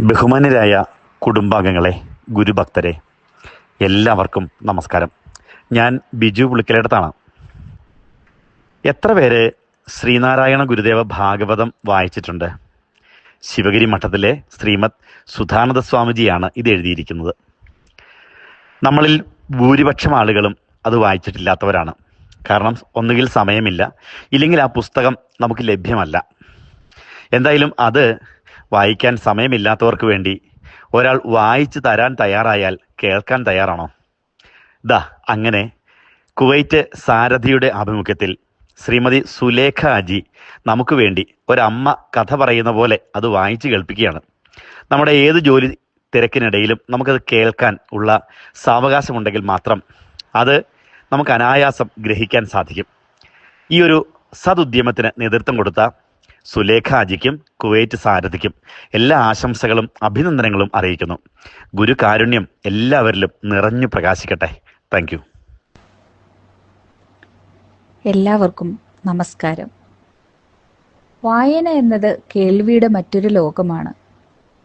ബഹുമാന്യരായ കുടുംബാംഗങ്ങളെ ഗുരുഭക്തരെ എല്ലാവർക്കും നമസ്കാരം. ഞാൻ ബിജു പുളിക്കലടത്താണ്. എത്ര പേര് ശ്രീനാരായണ ഗുരുദേവ ഭാഗവതം വായിച്ചിട്ടുണ്ട്? ശിവഗിരി മഠത്തിലെ ശ്രീമദ് സുധാനന്ദ സ്വാമിജിയാണ് ഇത് എഴുതിയിരിക്കുന്നത്. നമ്മളിൽ ഭൂരിപക്ഷം ആളുകളും അത് വായിച്ചിട്ടില്ലാത്തവരാണ്. കാരണം ഒന്നുകിൽ സമയമില്ല ഇല്ലെങ്കിൽ ആ പുസ്തകം നമുക്ക് ലഭ്യമല്ല. എന്തായാലും അത് വായിക്കാൻ സമയമില്ലാത്തവർക്ക് വേണ്ടി ഒരാൾ വായിച്ചു തരാൻ തയ്യാറായാൽ കേൾക്കാൻ തയ്യാറാണോ? ദാ അങ്ങനെ കുവൈറ്റ് സാരഥിയുടെ ആഭിമുഖ്യത്തിൽ ശ്രീമതി സുലേഖ അജി നമുക്ക് വേണ്ടി ഒരമ്മ കഥ പറയുന്ന പോലെ അത് വായിച്ചു കേൾപ്പിക്കുകയാണ്. നമ്മുടെ ഏത് ജോലി തിരക്കിനിടയിലും നമുക്കത് കേൾക്കാൻ ഉള്ള സാവകാശമുണ്ടെങ്കിൽ മാത്രം അത് നമുക്ക് അനായാസം ഗ്രഹിക്കാൻ സാധിക്കും. ഈ ഒരു സതുദ്യമത്തിന് നേതൃത്വം കൊടുത്ത സുലേഖ അജിക്കും കുവൈറ്റ് സാരഥിക്കും എല്ലാ ആശംസകളും അഭിനന്ദനങ്ങളും അറിയിക്കുന്നു. ഗുരു കാരുണ്യം എല്ലാവരിലും നിറഞ്ഞു പ്രകാശിക്കട്ടെ. താങ്ക് എല്ലാവർക്കും നമസ്കാരം. വായന എന്നത് കേൾവിയുടെ മറ്റൊരു ലോകമാണ്.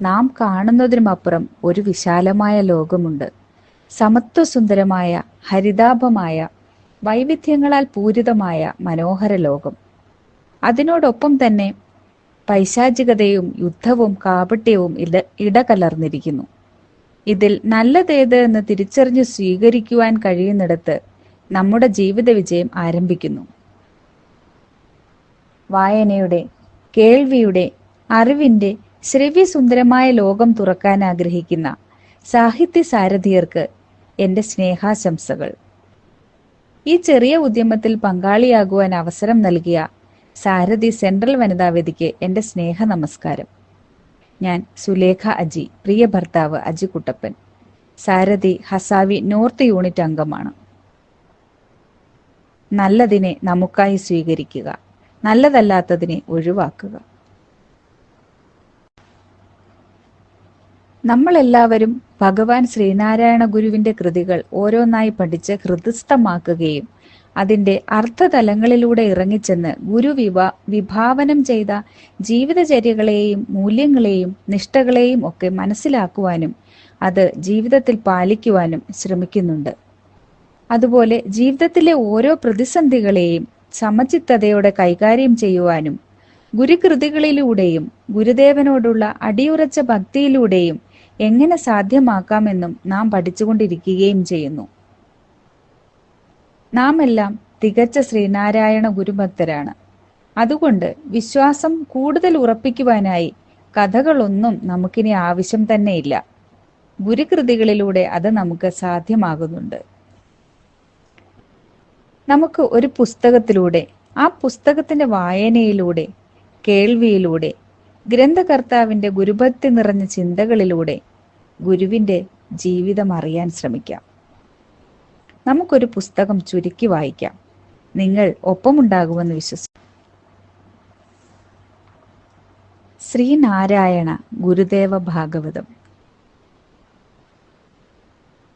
നാം കാണുന്നതിനുമപ്പുറം ഒരു വിശാലമായ ലോകമുണ്ട്. സമത്വസുന്ദരമായ ഹരിതാഭമായ വൈവിധ്യങ്ങളാൽ പൂരിതമായ മനോഹര ലോകം. അതിനോടൊപ്പം തന്നെ പൈശാചികതയും യുദ്ധവും കാപട്യവും ഇട ഇടകലർന്നിരിക്കുന്നു. ഇതിൽ നല്ലതേത് എന്ന് തിരിച്ചറിഞ്ഞ് സ്വീകരിക്കുവാൻ കഴിയുന്നിടത്ത് നമ്മുടെ ജീവിത വിജയം ആരംഭിക്കുന്നു. വായനയുടെ കേൾവിയുടെ അറിവിന്റെ ശ്രവ്യസുന്ദരമായ ലോകം തുറക്കാൻ ആഗ്രഹിക്കുന്ന സാഹിത്യ സാരഥിയർക്ക് എന്റെ സ്നേഹാശംസകൾ. ഈ ചെറിയ ഉദ്യമത്തിൽ പങ്കാളിയാകുവാൻ അവസരം നൽകിയ സാരഥി സെൻട്രൽ വനിതാവേദിക്ക് എന്റെ സ്നേഹ നമസ്കാരം. ഞാൻ സുലേഖ അജി പ്രിയ ഭർത്താവ് അജി കുട്ടപ്പൻ. സാരഥി ഹസാവി നോർത്ത് യൂണിറ്റ് അംഗമാണ്. നല്ലതിനെ നമുക്കായി സ്വീകരിക്കുക നല്ലതല്ലാത്തതിനെ ഒഴിവാക്കുക. നമ്മളെല്ലാവരും ഭഗവാൻ ശ്രീനാരായണ ഗുരുവിന്റെ കൃതികൾ ഓരോന്നായി പഠിച്ച് ഹൃദയസ്ഥമാക്കുകയും അതിന്റെ അർത്ഥതലങ്ങളിലൂടെ ഇറങ്ങിച്ചെന്ന് ഗുരു വിവാ വിഭാവനം ചെയ്ത ജീവിതചര്യകളെയും മൂല്യങ്ങളെയും നിഷ്ഠകളെയും ഒക്കെ മനസ്സിലാക്കുവാനും അത് ജീവിതത്തിൽ പാലിക്കുവാനും ശ്രമിക്കുന്നുണ്ട്. അതുപോലെ ജീവിതത്തിലെ ഓരോ പ്രതിസന്ധികളെയും സമചിത്തതയോടെ കൈകാര്യം ചെയ്യുവാനും ഗുരുകൃതികളിലൂടെയും ഗുരുദേവനോടുള്ള അടിയുറച്ച ഭക്തിയിലൂടെയും എങ്ങനെ സാധ്യമാക്കാമെന്നും നാം പഠിച്ചുകൊണ്ടിരിക്കുകയും ചെയ്യുന്നു. നാം എല്ലാം തികച്ച ശ്രീനാരായണ ഗുരുഭക്തരാണ്. അതുകൊണ്ട് വിശ്വാസം കൂടുതൽ ഉറപ്പിക്കുവാനായി കഥകളൊന്നും നമുക്കിനി ആവശ്യം തന്നെയില്ല. ഗുരുകൃതികളിലൂടെ അത് നമുക്ക് സാധ്യമാകുന്നുണ്ട്. നമുക്ക് ഒരു പുസ്തകത്തിലൂടെ ആ പുസ്തകത്തിന്റെ വായനയിലൂടെ കേൾവിയിലൂടെ ഗ്രന്ഥകർത്താവിന്റെ ഗുരുഭക്തി നിറഞ്ഞ ചിന്തകളിലൂടെ ഗുരുവിന്റെ ജീവിതം അറിയാൻ ശ്രമിക്കാം. നമുക്കൊരു പുസ്തകം ചുരുക്കി വായിക്കാം. നിങ്ങൾ ഒപ്പമുണ്ടാകുമെന്ന് വിശ്വസിക്കും. ശ്രീനാരായണ ഗുരുദേവ ഭാഗവതം.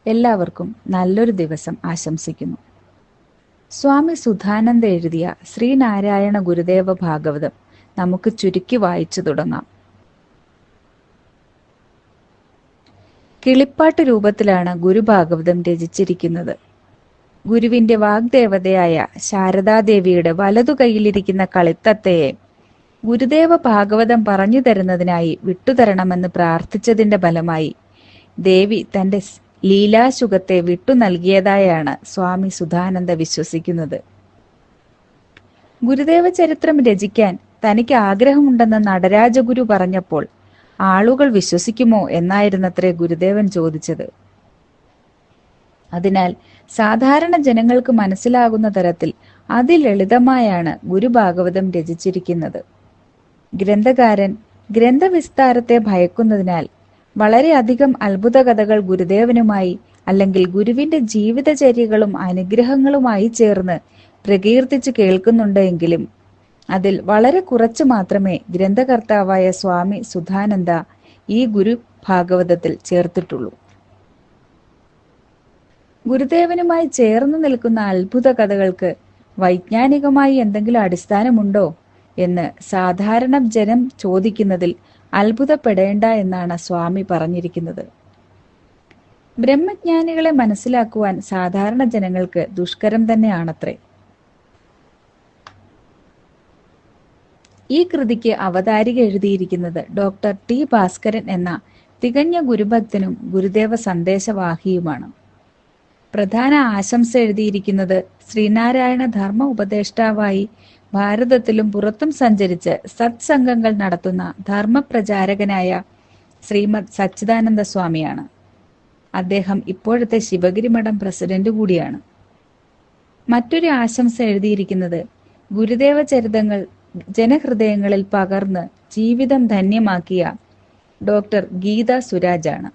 എല്ലാവർക്കും നല്ലൊരു ദിവസം ആശംസിക്കുന്നു. സ്വാമി സുധാനന്ദ എഴുതിയ ശ്രീനാരായണ ഗുരുദേവ ഭാഗവതം നമുക്ക് ചുരുക്കി വായിച്ചു തുടങ്ങാം. കിളിപ്പാട്ട് രൂപത്തിലാണ് ഗുരുഭാഗവതം രചിച്ചിരിക്കുന്നത്. ഗുരുവിന്റെ വാഗ്ദേവതയായ ശാരദാദേവിയുടെ വലതു കൈയിലിരിക്കുന്ന കളിത്തത്തയെ ഗുരുദേവ ഭാഗവതം പറഞ്ഞു തരുന്നതിനായി വിട്ടുതരണമെന്ന് പ്രാർത്ഥിച്ചതിന്റെ ഫലമായി ദേവി തന്റെ ലീലാശുഖത്തെ വിട്ടു നൽകിയതായാണ് സ്വാമി സുധാനന്ദ വിശ്വസിക്കുന്നത്. ഗുരുദേവ ചരിത്രം രചിക്കാൻ തനിക്ക് ആഗ്രഹമുണ്ടെന്ന് നടരാജഗുരു പറഞ്ഞപ്പോൾ ആളുകൾ വിശ്വസിക്കുമോ എന്നായിരുന്നത്രേ ഗുരുദേവൻ ചോദിച്ചത്. അതിനാൽ സാധാരണ ജനങ്ങൾക്ക് മനസ്സിലാകുന്ന തരത്തിൽ അതിലളിതമായാണ് ഗുരുഭാഗവതം രചിച്ചിരിക്കുന്നത്. ഗ്രന്ഥകാരൻ ഗ്രന്ഥവിസ്താരത്തെ ഭയക്കുന്നതിനാൽ വളരെയധികം അത്ഭുത കഥകൾ ഗുരുദേവനുമായി അല്ലെങ്കിൽ ഗുരുവിന്റെ ജീവിതചര്യകളും അനുഗ്രഹങ്ങളുമായി ചേർന്ന് പ്രകീർത്തിച്ചു കേൾക്കുന്നുണ്ട് എങ്കിലും അതിൽ വളരെ കുറച്ച് മാത്രമേ ഗ്രന്ഥകർത്താവായ സ്വാമി സുധാനന്ദ ഈ ഗുരു ഭാഗവതത്തിൽ ചേർത്തിട്ടുള്ളൂ. ഗുരുദേവനുമായി ചേർന്ന് നിൽക്കുന്ന അത്ഭുത കഥകൾക്ക് വൈജ്ഞാനികമായി എന്തെങ്കിലും അടിസ്ഥാനമുണ്ടോ എന്ന് സാധാരണ ജനം ചോദിക്കുന്നതിൽ അത്ഭുതപ്പെടേണ്ട എന്നാണ് സ്വാമി പറഞ്ഞിരിക്കുന്നത്. ബ്രഹ്മജ്ഞാനികളെ മനസ്സിലാക്കുവാൻ സാധാരണ ജനങ്ങൾക്ക് ദുഷ്കരം തന്നെയാണത്രേ. ഈ കൃതിക്ക് അവതാരിക എഴുതിയിരിക്കുന്നത് ഡോക്ടർ ടി ഭാസ്കരൻ എന്ന തികഞ്ഞ ഗുരുഭക്തനും ഗുരുദേവ സന്ദേശവാഹിയുമാണ്. പ്രധാന ആശംസ എഴുതിയിരിക്കുന്നത് ശ്രീനാരായണ ധർമ്മ ഉപദേഷ്ടാവായി ഭാരതത്തിലും പുറത്തും സഞ്ചരിച്ച് സത്സംഗങ്ങൾ നടത്തുന്ന ധർമ്മപ്രചാരകനായ ശ്രീമദ് സച്ചിദാനന്ദ സ്വാമിയാണ്. അദ്ദേഹം ഇപ്പോഴത്തെ ശിവഗിരി മഠം പ്രസിഡന്റ് കൂടിയാണ്. മറ്റൊരു ആശംസ എഴുതിയിരിക്കുന്നത് ഗുരുദേവ ചരിതങ്ങൾ ജനഹൃദയങ്ങളിൽ പകർന്ന് ജീവിതം ധന്യമാക്കിയ ഡോക്ടർ ഗീത സുരാജാണ്.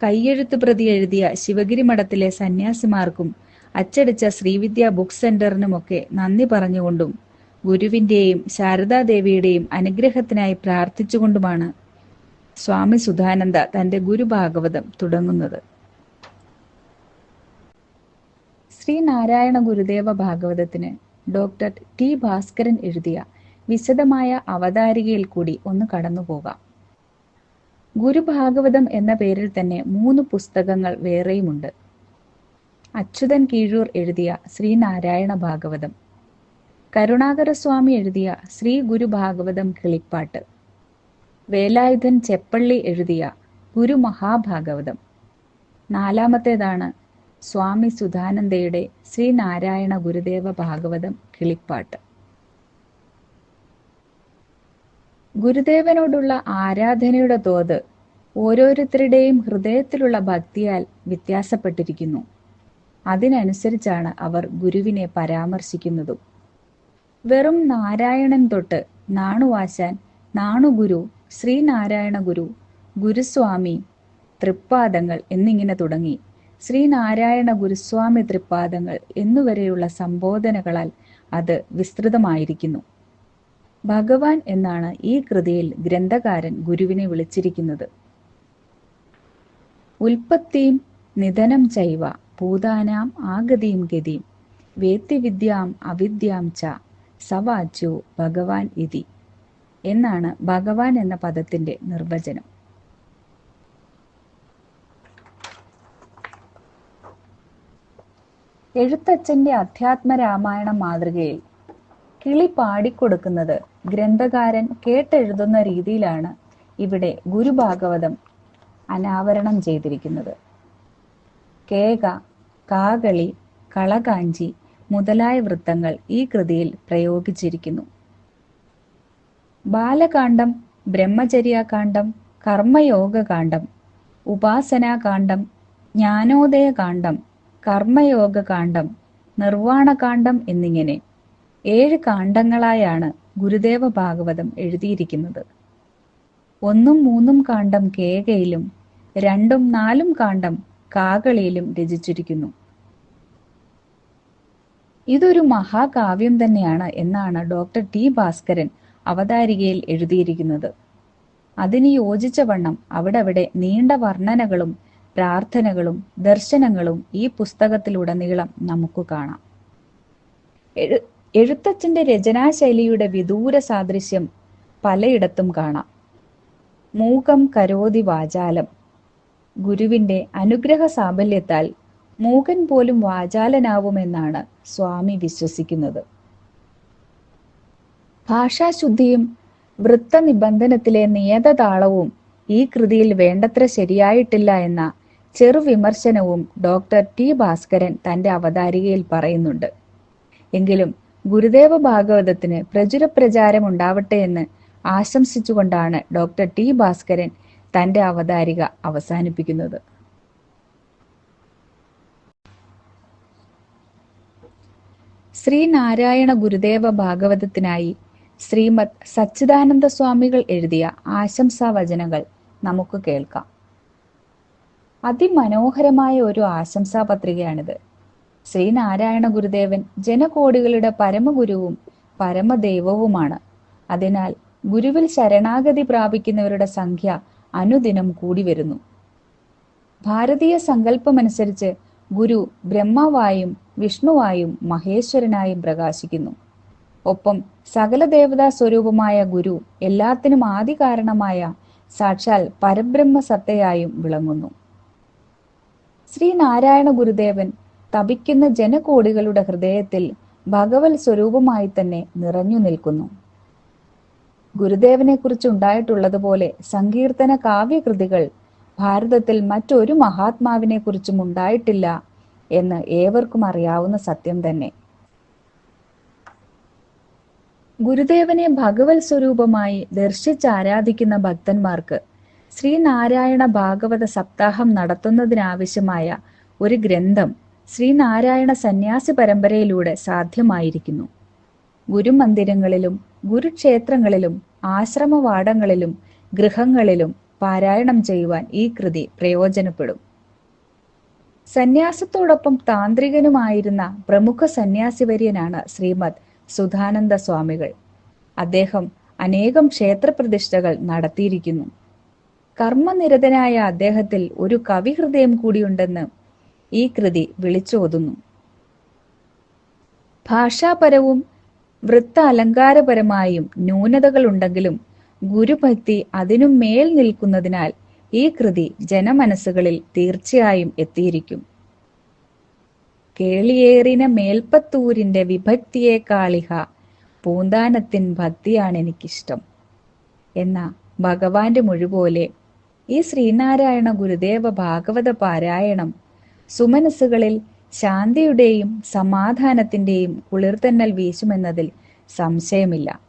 കയ്യെഴുത്ത് പ്രതി എഴുതിയ ശിവഗിരി മഠത്തിലെ സന്യാസിമാർക്കും അച്ചടിച്ച ശ്രീവിദ്യ ബുക്ക് സെന്ററിനുമൊക്കെ നന്ദി പറഞ്ഞുകൊണ്ടും ഗുരുവിന്റെയും ശാരദാദേവിയുടെയും അനുഗ്രഹത്തിനായി പ്രാർത്ഥിച്ചുകൊണ്ടുമാണ് സ്വാമി സുധാനന്ദ തന്റെ ഗുരുഭാഗവതം തുടങ്ങുന്നത്. ശ്രീനാരായണ ഗുരുദേവ ഭാഗവതത്തിന് ഡോക്ടർ ടി ഭാസ്കരൻ എഴുതിയ വിശദമായ അവതാരികയിൽ കൂടി ഒന്ന് കടന്നുപോകാം. ഗുരുഭാഗവതം എന്ന പേരിൽ തന്നെ മൂന്ന് പുസ്തകങ്ങൾ വേറെയുമുണ്ട്. അച്യുതൻ കീഴൂർ എഴുതിയ ശ്രീനാരായണ ഭാഗവതം. കരുണാകരസ്വാമി എഴുതിയ ശ്രീ ഗുരു ഭാഗവതം കിളിപ്പാട്ട്. വേലായുധൻ ചെപ്പള്ളി എഴുതിയ ഗുരു മഹാഭാഗവതം. നാലാമത്തേതാണ് സ്വാമി സുധാനന്ദയുടെ ശ്രീനാരായണ ഗുരുദേവ ഭാഗവതം കിളിപ്പാട്ട്. ഗുരുദേവനോടുള്ള ആരാധനയുടെ തോത് ഓരോരുത്തരുടെയും ഹൃദയത്തിലുള്ള ഭക്തിയാൽ വ്യത്യാസപ്പെട്ടിരിക്കുന്നു. അതിനനുസരിച്ചാണ് അവർ ഗുരുവിനെ പരാമർശിക്കുന്നതും. വെറും നാരായണൻ തൊട്ട് നാണുവാശാൻ നാണുഗുരു ശ്രീനാരായണ ഗുരു ഗുരുസ്വാമി തൃപ്പാദങ്ങൾ എന്നിങ്ങനെ തുടങ്ങി. ശ്രീനാരായണ ഗുരുസ്വാമി തൃപ്പാദങ്ങൾ എന്നുവരെയുള്ള സംബോധനകളാൽ അത് വിസ്തൃതമായിരിക്കുന്നു. ഭഗവാൻ എന്നാണ് ഈ കൃതിയിൽ ഗ്രന്ഥകാരൻ ഗുരുവിനെ വിളിച്ചിരിക്കുന്നത്. ഉൽപ്പത്തിയും നിധനം ചൈവ ഭൂതാനാം ആഗതിയും ഗതിയും വേത്തിവിദ്യാം അവിദ്യാം ച സവാച്യോ ഭഗവാൻ ഇതി എന്നാണ് ഭഗവാൻ എന്ന പദത്തിന്റെ നിർവചനം. എഴുത്തച്ഛന്റെ അധ്യാത്മ രാമായണ മാതൃകയിൽ കിളി പാടിക്കൊടുക്കുന്നത് ഗ്രന്ഥകാരൻ കേട്ടെഴുതുന്ന രീതിയിലാണ് ഇവിടെ ഗുരുഭാഗവതം അനാവരണം ചെയ്തിരിക്കുന്നത്. കേക കാകളി കളകാഞ്ചി മുതലായ വൃത്തങ്ങൾ ഈ കൃതിയിൽ പ്രയോഗിച്ചിരിക്കുന്നു. ബാലകാന്ഡം ബ്രഹ്മചര്യാകാന്ഡം കർമ്മയോഗകാന്ഡം ഉപാസനാകാന്ഡം ജ്ഞാനോദയകാന്ഡം കർമ്മയോഗകാന്ഡം നിർവാണകാന്ഡം എന്നിങ്ങനെ ഏഴ് കാണ്ഡങ്ങളായാണ് ഗുരുദേവ ഭാഗവതം എഴുതിയിരിക്കുന്നത്. ഒന്നും മൂന്നും കാണ്ഡം കേകയിലും രണ്ടും നാലും കാണ്ഡം കാകളിയിലും രചിച്ചിരിക്കുന്നു. ഇതൊരു മഹാകാവ്യം തന്നെയാണ് എന്നാണ് ഡോക്ടർ ടി ഭാസ്കരൻ അവതാരികയിൽ എഴുതിയിരിക്കുന്നത്. അതിന് യോജിച്ച വണ്ണം അവിടവിടെ നീണ്ട വർണനകളും പ്രാർത്ഥനകളും ദർശനങ്ങളും ഈ പുസ്തകത്തിലുടനീളം നമുക്ക് കാണാം. എഴു എഴുത്തച്ഛന്റെ രചനാശൈലിയുടെ വിദൂര സാദൃശ്യം പലയിടത്തും കാണാം. മൂകം കരോതി വാചാലം. ഗുരുവിന്റെ അനുഗ്രഹ സാബല്യത്താൽ മൂകൻ പോലും വാചാലനാവുമെന്നാണ് സ്വാമി വിശ്വസിക്കുന്നത്. ഭാഷാശുദ്ധിയും വൃത്തനിബന്ധനത്തിലെ നിയതതാളവും ഈ കൃതിയിൽ വേണ്ടത്ര ശരിയായിട്ടില്ല എന്ന ചെറുവിമർശനവും ഡോക്ടർ ടി ഭാസ്കരൻ തന്റെ അവതാരികയിൽ പറയുന്നുണ്ട്. എങ്കിലും ഗുരുദേവ ഭാഗവതത്തിന് പ്രചുര പ്രചാരം ഉണ്ടാവട്ടെ എന്ന് ആശംസിച്ചുകൊണ്ടാണ് ഡോക്ടർ ടി ഭാസ്കരൻ തന്റെ അവതാരിക അവസാനിപ്പിക്കുന്നത്. ശ്രീനാരായണ ഗുരുദേവ ഭാഗവതത്തിനായി ശ്രീമത് സച്ചിദാനന്ദ സ്വാമികൾ എഴുതിയ ആശംസാ വചനങ്ങൾ നമുക്ക് കേൾക്കാം. അതിമനോഹരമായ ഒരു ആശംസാ പത്രികയാണിത് ശ്രീനാരായണ ഗുരുദേവൻ ജനകോടികളുടെ പരമഗുരുവും പരമദൈവവുമാണ്. അതിനാൽ ഗുരുവിൽ ശരണാഗതി പ്രാപിക്കുന്നവരുടെ സംഖ്യ അനുദിനം കൂടി വരുന്നു. ഭാരതീയ സങ്കല്പമനുസരിച്ച് ഗുരു ബ്രഹ്മാവായും വിഷ്ണുവായും മഹേശ്വരനായും പ്രകാശിക്കുന്നു. ഒപ്പം സകല ദേവതാ സ്വരൂപമായ ഗുരു എല്ലാത്തിനും ആദി കാരണമായ സാക്ഷാൽ പരബ്രഹ്മ സത്തയായും വിളങ്ങുന്നു. ശ്രീനാരായണ ഗുരുദേവൻ തപിക്കുന്ന ജനകോടികളുടെ ഹൃദയത്തിൽ ഭഗവത് സ്വരൂപമായി തന്നെ നിറഞ്ഞു നിൽക്കുന്നു. ഗുരുദേവനെ കുറിച്ച് ഉണ്ടായിട്ടുള്ളതുപോലെ സങ്കീർത്തന കാവ്യകൃതികൾ ഭാരതത്തിൽ മറ്റൊരു മഹാത്മാവിനെ കുറിച്ചും ഉണ്ടായിട്ടില്ല എന്ന് ഏവർക്കും അറിയാവുന്ന സത്യം തന്നെ. ഗുരുദേവനെ ഭഗവത് സ്വരൂപമായി ദർശിച്ച് ആരാധിക്കുന്ന ഭക്തന്മാർക്ക് ശ്രീനാരായണ ഭാഗവത സപ്താഹം നടത്തുന്നതിനാവശ്യമായ ഒരു ഗ്രന്ഥം ശ്രീനാരായണ സന്യാസി പരമ്പരയിലൂടെ സാധ്യമായിരിക്കുന്നു. ഗുരുമന്ദിരങ്ങളിലും ഗുരുക്ഷേത്രങ്ങളിലും ആശ്രമവാടങ്ങളിലും ഗൃഹങ്ങളിലും പാരായണം ചെയ്യുവാൻ ഈ കൃതി പ്രയോജനപ്പെടും. സന്യാസത്തോടൊപ്പം താന്ത്രികനുമായിരുന്ന പ്രമുഖ സന്യാസിവര്യനാണ് ശ്രീമദ് സുധാനന്ദ സ്വാമികൾ. അദ്ദേഹം അനേകം ക്ഷേത്രപ്രതിഷ്ഠകൾ നടത്തിയിരിക്കുന്നു. കർമ്മനിരതനായ അദ്ദേഹത്തിൽ ഒരു കവിഹൃദയം കൂടിയുണ്ടെന്ന് ഈ കൃതി വിളിച്ചോതുന്നു. ഭാഷാപരവും വൃത്ത അലങ്കാരപരമായും ന്യൂനതകളുണ്ടെങ്കിലും ഗുരുഭക്തി അതിനും മേൽ നിൽക്കുന്നതിനാൽ ഈ കൃതി ജനമനസ്സുകളിൽ തീർച്ചയായും എത്തിയിരിക്കും. കേളിയേറിന മേൽപ്പത്തൂരിന്റെ വിഭക്തിയെ കാളിഹ പൂന്താനത്തിൻ ഭക്തിയാണ് എനിക്കിഷ്ടം എന്ന ഭഗവാന്റെ മൊഴിപോലെ ഈ ശ്രീനാരായണ ഗുരുദേവ ഭാഗവത പാരായണം സുമനസ്സുകളിൽ ശാന്തിയുടെയും സമാധാനത്തിന്റെയും കുളിർത്തന്നൽ വീശുമെന്നതിൽ സംശയമില്ല.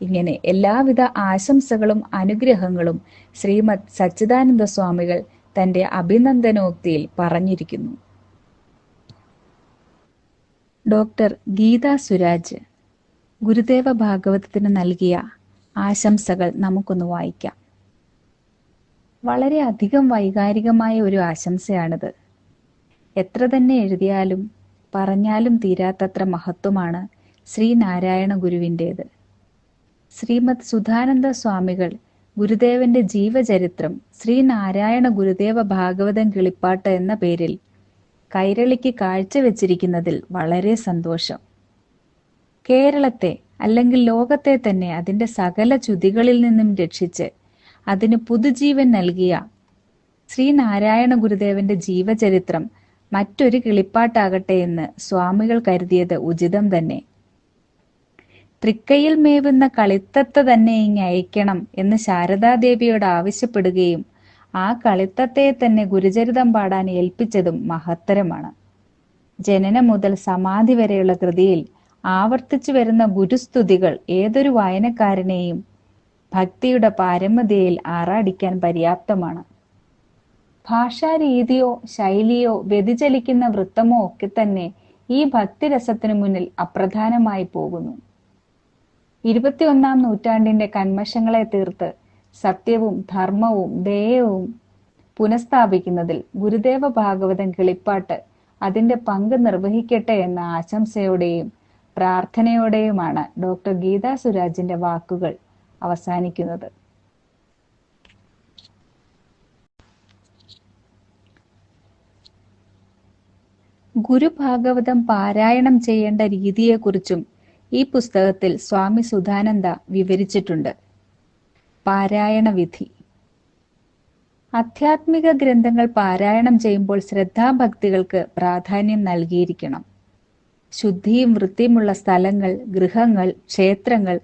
ഇങ്ങനെ എല്ലാവിധ ആശംസകളും അനുഗ്രഹങ്ങളും ശ്രീമദ് സച്ചിദാനന്ദ സ്വാമികൾ തന്റെ അഭിനന്ദനോക്തിയിൽ പറഞ്ഞിരിക്കുന്നു. ഡോക്ടർ ഗീതാ സുരാജ് ഗുരുദേവ ഭാഗവതത്തിന് നൽകിയ ആശംസകൾ നമുക്കൊന്ന് വായിക്കാം. വളരെ അധികം വൈകാരികമായ ഒരു ആശംസയാണിത്. എത്ര തന്നെ എഴുതിയാലും പറഞ്ഞാലും തീരാത്തത്ര മഹത്വമാണ് ശ്രീനാരായണ ഗുരുവിന്റേത് ശ്രീമദ് സുധാനന്ദ സ്വാമികൾ ഗുരുദേവന്റെ ജീവചരിത്രം ശ്രീനാരായണ ഗുരുദേവ ഭാഗവതം കിളിപ്പാട്ട് എന്ന പേരിൽ കൈരളിക്ക് കാഴ്ചവെച്ചിരിക്കുന്നതിൽ വളരെ സന്തോഷം. കേരളത്തെ അല്ലെങ്കിൽ ലോകത്തെ തന്നെ അതിന്റെ സകല ചുതികളിൽ നിന്നും രക്ഷിച്ച് അതിന് പുതുജീവൻ നൽകിയ ശ്രീനാരായണ ഗുരുദേവന്റെ ജീവചരിത്രം മറ്റൊരു കിളിപ്പാട്ടാകട്ടെ എന്ന് സ്വാമികൾ കരുതിയത് ഉചിതം തന്നെ. തൃക്കയിൽ മേവുന്ന കളിത്തത്ത തന്നെ ഇങ്ങ് അയക്കണം എന്ന് ശാരദാദേവിയോട് ആവശ്യപ്പെടുകയും ആ കളിത്തത്തെ തന്നെ ഗുരുചരിതം പാടാൻ ഏൽപ്പിച്ചതും മഹത്തരമാണ്. ജനനം മുതൽ സമാധി വരെയുള്ള കൃതിയിൽ ആവർത്തിച്ചു വരുന്ന ഗുരുസ്തുതികൾ ഏതൊരു വായനക്കാരനെയും ഭക്തിയുടെ പാരമ്യതയിൽ ആറാടിക്കാൻ പര്യാപ്തമാണ്. ഭാഷാരീതിയോ ശൈലിയോ വ്യതിചലിക്കുന്ന വൃത്തമോ ഒക്കെ തന്നെ ഈ ഭക്തിരസത്തിനു മുന്നിൽ അപ്രധാനമായി പോകുന്നു. ഇരുപത്തിയൊന്നാം നൂറ്റാണ്ടിന്റെ കന്മഷങ്ങളെ തീർത്ത് സത്യവും ധർമ്മവും ദയവും പുനഃസ്ഥാപിക്കുന്നതിൽ ഗുരുദേവ ഭാഗവതം കിളിപ്പാട്ട് അതിന്റെ പങ്ക് നിർവഹിക്കട്ടെ എന്ന ആശംസയോടെയും പ്രാർത്ഥനയോടെയുമാണ് ഡോക്ടർ ഗീതാ സുരാജിന്റെ വാക്കുകൾ അവസാനിക്കുന്നത്. ഗുരുഭാഗവതം പാരായണം ചെയ്യേണ്ട രീതിയെക്കുറിച്ചും ഈ പുസ്തകത്തിൽ സ്വാമി സുധാനന്ദ വിവരിച്ചിട്ടുണ്ട്. പാരായണ വിധി. ആധ്യാത്മിക ഗ്രന്ഥങ്ങൾ പാരായണം ചെയ്യുമ്പോൾ ശ്രദ്ധാഭക്തികൾക്ക് പ്രാധാന്യം നൽകിയിരിക്കണം. ശുദ്ധിയും വൃത്തിയുമുള്ള സ്ഥലങ്ങൾ ഗൃഹങ്ങൾ ക്ഷേത്രങ്ങൾ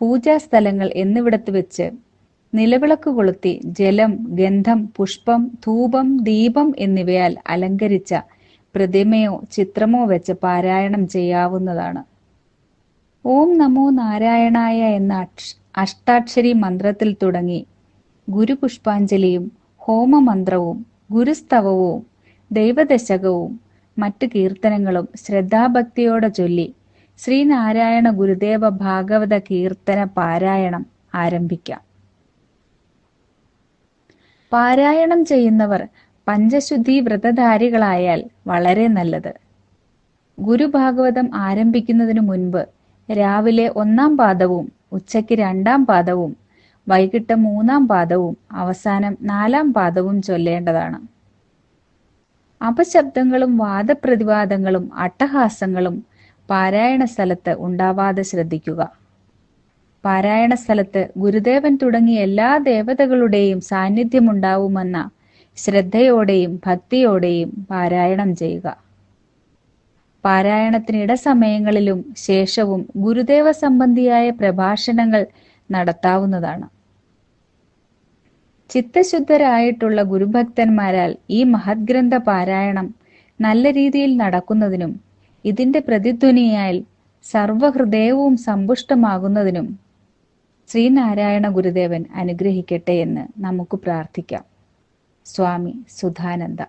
പൂജാസ്ഥലങ്ങൾ എന്നിവിടത്ത് വെച്ച് നിലവിളക്ക് കൊളുത്തി ജലം ഗന്ധം പുഷ്പം ധൂപം ദീപം എന്നിവയാൽ അലങ്കരിച്ച പ്രതിമയോ ചിത്രമോ വെച്ച് പാരായണം ചെയ്യാവുന്നതാണ്. ഓം നമോ നാരായണായ എന്ന അഷ്ടാക്ഷരി മന്ത്രത്തിൽ തുടങ്ങി ഗുരുപുഷ്പാഞ്ജലിയും ഹോമമന്ത്രവും ഗുരുസ്തവവും ദൈവദശകവും മറ്റു കീർത്തനങ്ങളും ശ്രദ്ധാഭക്തിയോടെ ചൊല്ലി ശ്രീനാരായണ ഗുരുദേവ ഭാഗവത കീർത്തന പാരായണം ആരംഭിക്കാം. പാരായണം ചെയ്യുന്നവർ പഞ്ചശുദ്ധി വ്രതധാരികളായാൽ വളരെ നല്ലത്. ഗുരുഭാഗവതം ആരംഭിക്കുന്നതിനു മുൻപ് രാവിലെ ഒന്നാം പാദവും ഉച്ചയ്ക്ക് രണ്ടാം പാദവും വൈകിട്ട് മൂന്നാം പാദവും അവസാനം നാലാം പാദവും ചൊല്ലേണ്ടതാണ്. അപശബ്ദങ്ങളും വാദപ്രതിവാദങ്ങളും അട്ടഹാസങ്ങളും പാരായണ സ്ഥലത്ത് ഉണ്ടാവാതെ ശ്രദ്ധിക്കുക. പാരായണ സ്ഥലത്ത് ഗുരുദേവൻ തുടങ്ങിയ എല്ലാ ദേവതകളുടെയും സാന്നിധ്യമുണ്ടാവുമെന്ന ശ്രദ്ധയോടെയും ഭക്തിയോടെയും പാരായണം ചെയ്യുക. പാരായണത്തിനിട സമയങ്ങളിലും ശേഷവും ഗുരുദേവ സംബന്ധിയായ പ്രഭാഷണങ്ങൾ നടത്താവുന്നതാണ്. ചിത്തശുദ്ധരായിട്ടുള്ള ഗുരുഭക്തന്മാരാൽ ഈ മഹദ്ഗ്രന്ഥ പാരായണം നല്ല രീതിയിൽ നടക്കുന്നതിനും ഇതിന്റെ പ്രതിധ്വനിയാൽ സർവഹൃദയവും സമ്പുഷ്ടമാകുന്നതിനും ശ്രീനാരായണ ഗുരുദേവൻ അനുഗ്രഹിക്കട്ടെ എന്ന് നമുക്ക് പ്രാർത്ഥിക്കാം. സ്വാമി സുധാനന്ദ.